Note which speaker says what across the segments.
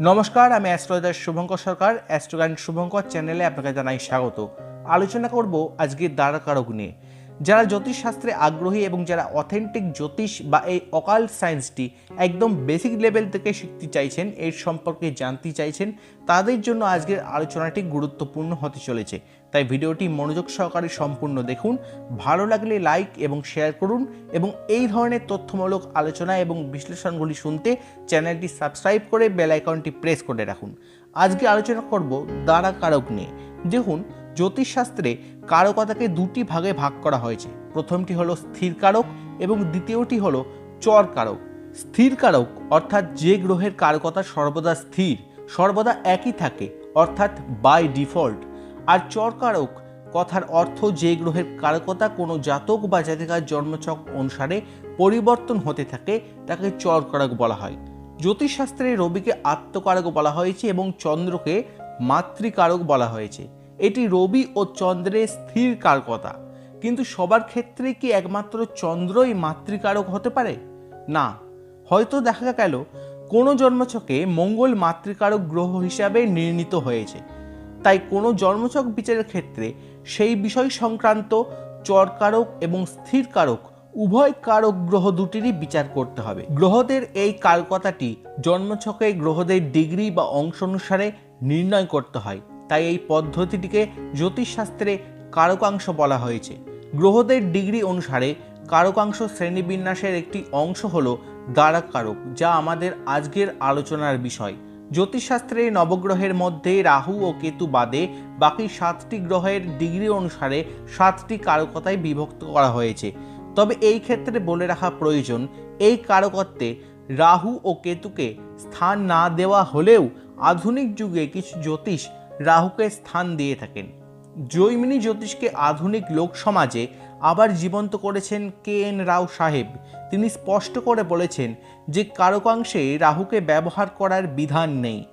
Speaker 1: নমস্কার, আমি অ্যাস্ট্রোলজার শুভঙ্কর সরকার অ্যাস্ট্রোগান শুভঙ্কর চ্যানেলে আপনাকে জানাই স্বাগত। আলোচনা করব আজকে দ্বারকারক নিয়ে। যারা জ্যোতিষ শাস্ত্রে আগ্রহী এবং যারা অথেন্টিক জ্যোতিষ বা এই অকাল সায়েন্সটি একদম বেসিক লেভেল থেকে শিখতে চাইছেন, এর সম্পর্কে জানতে চাইছেন, তাদের জন্য আজকের আলোচনাটি গুরুত্বপূর্ণ হতে চলেছে। তাই ভিডিওটি মনোযোগ সহকারে সম্পূর্ণ দেখুন, ভালো লাগলে লাইক এবং শেয়ার করুন এবং এই ধরনের তথ্যমূলক আলোচনা এবং বিশ্লেষণগুলি শুনতে চ্যানেলটি সাবস্ক্রাইব করে বেল আইকনটি প্রেস করে রাখুন। আজকে আলোচনা করব দ্বারা কারক নিয়ে। দেখুন জ্যোতিষশাস্ত্রে কারকতাকে দুটি ভাগে ভাগ করা হয়েছে। প্রথমটি হলো স্থির কারক এবং দ্বিতীয়টি হলো চর কারক। স্থির কারক অর্থাৎ যে গ্রহের কারকতা সর্বদা স্থির, সর্বদা একই থাকে, অর্থাৎ বাই ডিফল্ট আর চরকারক কথার অর্থ যে গ্রহের কারকতা কোনো জাতক বা জাতিকার জন্মচক অনুসারে পরিবর্তন হতে থাকে, তাকে চরকারক বলা হয়। জ্যোতিষশাস্ত্রে রবিকে আত্মকারক বলা হয়েছে এবং চন্দ্রকে মাতৃকারক বলা হয়েছে। এটি রবি ও চন্দ্রের স্থির কারকতা কিন্তু সবার ক্ষেত্রে কি একমাত্র চন্দ্রই মাতৃকারক হতে পারে? না। হয়তো দেখা গেল, কোনো জন্মছকে মঙ্গল মাতৃকারক গ্রহ হিসাবে নির্ণীত হয়েছে। তাই কোনো জন্মছক বিচারের ক্ষেত্রে সেই বিষয় সংক্রান্ত চরকারক এবং স্থির কারক উভয় কারক গ্রহ দুটিরই বিচার করতে হবে। গ্রহদের এই কারকতাটি জন্মছকে গ্রহদের ডিগ্রি বা অংশ অনুসারে নির্ণয় করতে হয়। তাই এই পদ্ধতিটিকে জ্যোতিষশাস্ত্রে কারকাংশ বলা হয়েছে। গ্রহদের ডিগ্রি অনুসারে কারকাংশ শ্রেণীবিন্যাসের একটি অংশ হল দ্বারাকারক যা আমাদের আজকের আলোচনার বিষয়। জ্যোতিষশাস্ত্রে নবগ্রহের মধ্যে রাহু ও কেতু বাদে বাকি সাতটি গ্রহের ডিগ্রি অনুসারে সাতটি কারকতায় বিভক্ত করা হয়েছে। তবে এই ক্ষেত্রে বলে রাখা প্রয়োজন, এই কারকত্বে রাহু ও কেতুকে স্থান না দেওয়া হলেও আধুনিক যুগে কিছু জ্যোতিষ রাহুকে স্থান দিয়ে থাকেন। জৈমিনী জ্যোতিষকে আধুনিক লোক সমাজে আবার জীবন্ত করেছেন কে এন রাও সাহেব। তিনি স্পষ্ট করে বলেছেন যে কারকাংশে রাহুকে ব্যবহার করার বিধান নেই।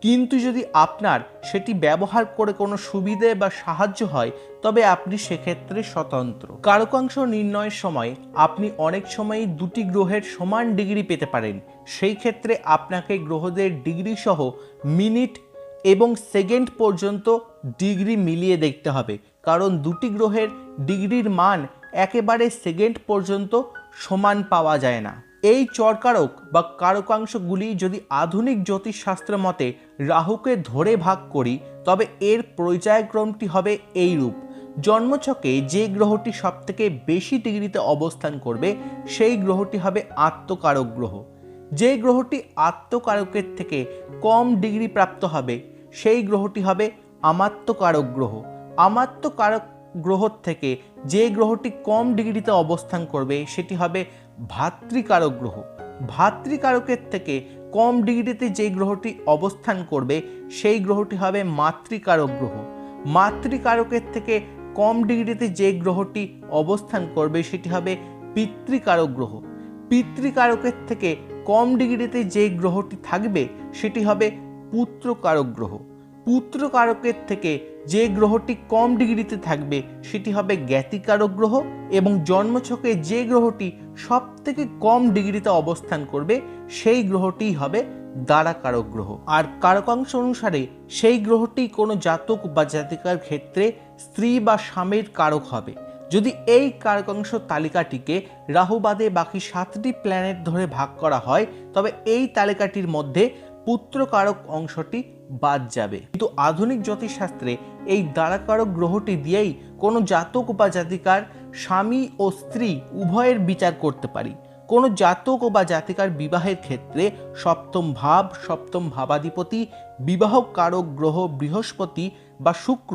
Speaker 1: কিন্তু যদি আপনার সেটি ব্যবহার করে কোনো সুবিধে বা সাহায্য হয়, তবে আপনি সেক্ষেত্রে স্বতন্ত্র। কারকাংশ নির্ণয়ের সময় আপনি অনেক সময়ই দুটি গ্রহের সমান ডিগ্রি পেতে পারেন। সেই ক্ষেত্রে আপনাকে গ্রহদের ডিগ্রি সহ মিনিট এবং সেকেন্ড পর্যন্ত ডিগ্রি মিলিয়ে দেখতে হবে। কারণ দুটি গ্রহের ডিগ্রির মান একেবারে সেকেন্ড পর্যন্ত সমান পাওয়া যায় না। এই চরকারক বা কারকাংশগুলি যদি আধুনিক জ্যোতিষশাস্ত্র মতে রাহুকে ধরে ভাগ করি, তবে এর পর্যায়ক্রমটি হবে এই রূপ জন্মছকে যে গ্রহটি সবথেকে বেশি ডিগ্রিতে অবস্থান করবে, সেই গ্রহটি হবে আত্মকারক গ্রহ। যে গ্রহটি আত্মকারকের থেকে কম ডিগ্রি প্রাপ্ত হবে, সেই গ্রহটি হবে আমাত্মকারক গ্রহ। আমাত্মকারক গ্রহ থেকে যে গ্রহটি কম ডিগ্রিতে অবস্থান করবে, সেটি হবে ভাতৃকারক গ্রহ। ভাতৃকারকের থেকে কম ডিগ্রিতে যে গ্রহটি অবস্থান করবে, সেই গ্রহটি হবে মাতৃকারক গ্রহ। মাতৃকারকের থেকে কম ডিগ্রিতে যে গ্রহটি অবস্থান করবে, সেটি হবে পিতৃকারক গ্রহ। পিতৃকারকের থেকে কম ডিগ্রিতে যে গ্রহটি থাকবে, সেটি হবে পুত্রকারক গ্রহ। পুত্রকারকের থেকে যে গ্রহটি কম ডিগ্রিতে থাকবে, সেটি হবে জ্ঞাতিকারক গ্রহ এবং জন্মছকে যে গ্রহটি সব থেকে কম ডিগ্রিতে অবস্থান করবে, সেই গ্রহটিই হবে দ্বারাকারক গ্রহ। আর কারকাংশ অনুসারে, সেই গ্রহটি কোনো জাতক বা জাতিকার ক্ষেত্রে স্ত্রী বা স্বামীর কারক হবে। যদি এই কারকাংশ তালিকাটিকে রাহুবাদে বাকি সাতটি প্ল্যানেট ধরে ভাগ করা হয়, তবে এই তালিকাটির মধ্যে পুত্রকারক অংশটি বাদ যাবে। কিন্তু আধুনিক জ্যোতিষশাস্ত্রে এই দ্বারাকারক গ্রহটি দিয়েই কোনো জাতক বা জাতিকার স্বামী ও স্ত্রী উভয়ের বিচার করতে পারি। কোনো জাতক বা জাতিকার বিবাহের ক্ষেত্রে সপ্তম ভাব, সপ্তম ভাবাধিপতি বিবাহ কারক গ্রহ বৃহস্পতি বা শুক্র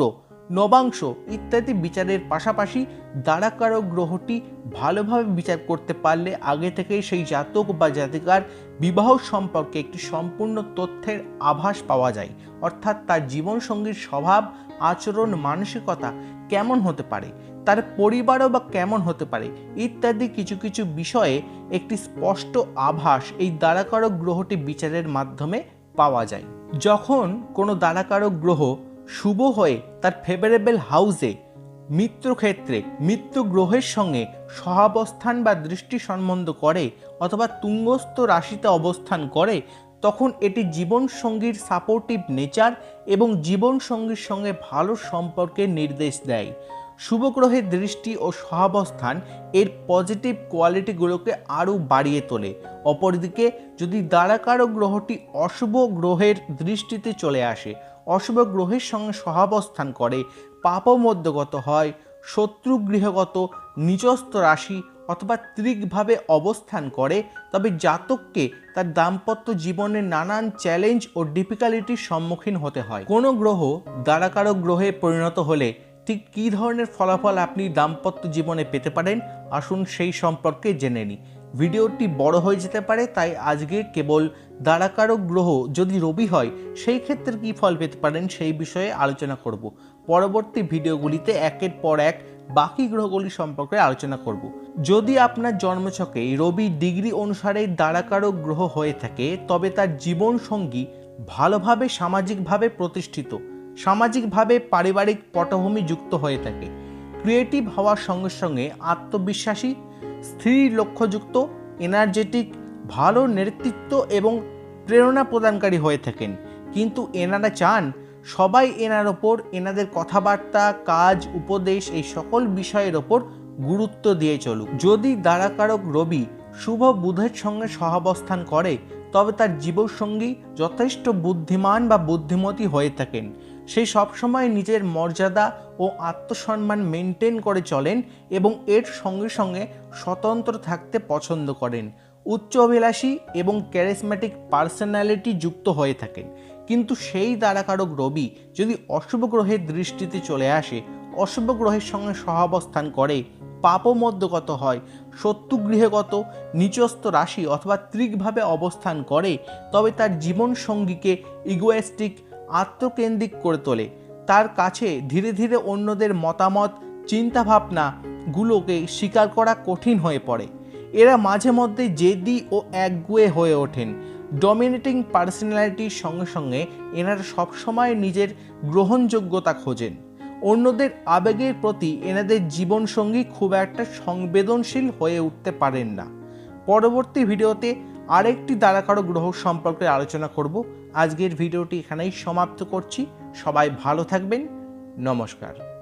Speaker 1: নবাংশ ইত্যাদি বিচারের পাশাপাশি দ্বারাকারক গ্রহটি ভালোভাবে বিচার করতে পারলে আগে থেকেই সেই জাতক বা জাতিকার বিবাহ সম্পর্কে একটি সম্পূর্ণ তথ্যের আভাস পাওয়া যায়। অর্থাৎ তার জীবনসঙ্গীর স্বভাব, আচরণ, মানসিকতা কেমন হতে পারে, তার পরিবারও বা কেমন হতে পারে ইত্যাদি কিছু কিছু বিষয়ে একটি স্পষ্ট আভাস এই দ্বারাকারক গ্রহটি বিচারের মাধ্যমে পাওয়া যায়। যখন কোনো দ্বারাকারক গ্রহ শুভ হয়ে তার ফেভারেবল হাউসে মিত্রক্ষেত্রে মিত্র গ্রহের সঙ্গে সহাবস্থান বা দৃষ্টি সম্বন্ধ করে অথবা তুঙ্গস্থ রাশিতে অবস্থান করে, তখন এটি জীবনসঙ্গীর সাপোর্টিভ নেচার এবং জীবনসঙ্গীর সঙ্গে ভালো সম্পর্কের নির্দেশ দেয়। শুভ গ্রহের দৃষ্টি ও সহাবস্থান এর পজিটিভ কোয়ালিটিগুলোকে আরও বাড়িয়ে তোলে। অপরদিকে, যদি দ্বারাকারক গ্রহটি অশুভ গ্রহের দৃষ্টিতে চলে আসে অশুভ গ্রহের সঙ্গে সহাবস্থান করে, পাপমধ্যগত হয়, শত্রু গৃহগত নিচস্থ রাশি অথবা ত্রিকভাবে অবস্থান করে, তবে জাতককে তার দাম্পত্য জীবনে নানান চ্যালেঞ্জ ও ডিফিকাল্টির সম্মুখীন হতে হয়। কোনো গ্রহ দ্বারাকারক গ্রহে পরিণত হলে ঠিক কী ধরনের ফলাফল আপনি দাম্পত্য জীবনে পেতে পারেন? আসুন সেই সম্পর্কে জেনে নিই। ভিডিওটি বড় হয়ে যেতে পারে, তাই আজকে কেবল দ্বারাকারক গ্রহ যদি রবি হয়, সেই ক্ষেত্রে কী ফল পেতে পারেন? সেই বিষয়ে আলোচনা করব। পরবর্তী ভিডিওগুলিতে একের পর এক বাকি গ্রহগুলি সম্পর্কে আলোচনা করব। যদি আপনার জন্মছকে রবি ডিগ্রি অনুসারে দ্বারাকারক গ্রহ হয়ে থাকে, তবে তার জীবনসঙ্গী ভালোভাবে সামাজিকভাবে প্রতিষ্ঠিত, সামাজিকভাবে পারিবারিক পটভূমি যুক্ত হয়ে থাকে, ক্রিয়েটিভ হওয়ার সঙ্গে সঙ্গে আত্মবিশ্বাসী স্থির লক্ষ্যযুক্ত, এনার্জেটিক, ভালো নেতৃত্ব এবং প্রেরণা প্রদানকারী হয়ে থাকেন। কিন্তু এনারা চান সবাই এনার ওপর এনাদের কথাবার্তা, কাজ, উপদেশ এই সকল বিষয়ের ওপর গুরুত্ব দিয়ে চলুক। যদি দ্বারাকারক রবি শুভ বুধের সঙ্গে সহাবস্থান করে, তবে তার জীবনসঙ্গী যথেষ্ট বুদ্ধিমান বা বুদ্ধিমতী হয়ে থাকেন। সে সবসময় নিজের মর্যাদা ও আত্মসম্মান মেনটেন করে চলেন এবং এর সঙ্গে সঙ্গে স্বতন্ত্র থাকতে পছন্দ করেন। উচ্চ অভিলাষী এবং ক্যারিসম্যাটিক পার্সোনালিটি যুক্ত হয়ে থাকেন। কিন্তু সেই দ্বারাকারক রবি যদি অশুভ গ্রহের দৃষ্টিতে চলে আসে, অশুভ গ্রহের সঙ্গে সহাবস্থান করে, পাপমধ্যগত হয় শত্রু গৃহগত নিচস্থ রাশি অথবা ত্রিকভাবে অবস্থান করে, তবে তার জীবন সঙ্গীকে ইগোয়েস্টিক আত্মকেন্দ্রিক করে তোলে। তার কাছে ধীরে ধীরে অন্যদের মতামত চিন্তাভাবনাগুলোকে স্বীকার করা কঠিন হয়ে পড়ে। এরা মাঝে মধ্যে জেদি ও একগুয়ে হয়ে ওঠেন। ডমিনেটিং পার্সোনালিটির সঙ্গে সঙ্গে এনারা সবসময় নিজের গ্রহণযোগ্যতা খোঁজেন। অন্যদের আবেগের প্রতি এনাদের জীবনসঙ্গী খুব একটা সংবেদনশীল হয়ে উঠতে পারেন না। পরবর্তী ভিডিওতে আরেকটি দ্বারাকারো গ্রহ সম্পর্কে আলোচনা করব। আজকের ভিডিওটি এখানেই সমাপ্ত করছি। সবাই ভালো থাকবেন। নমস্কার।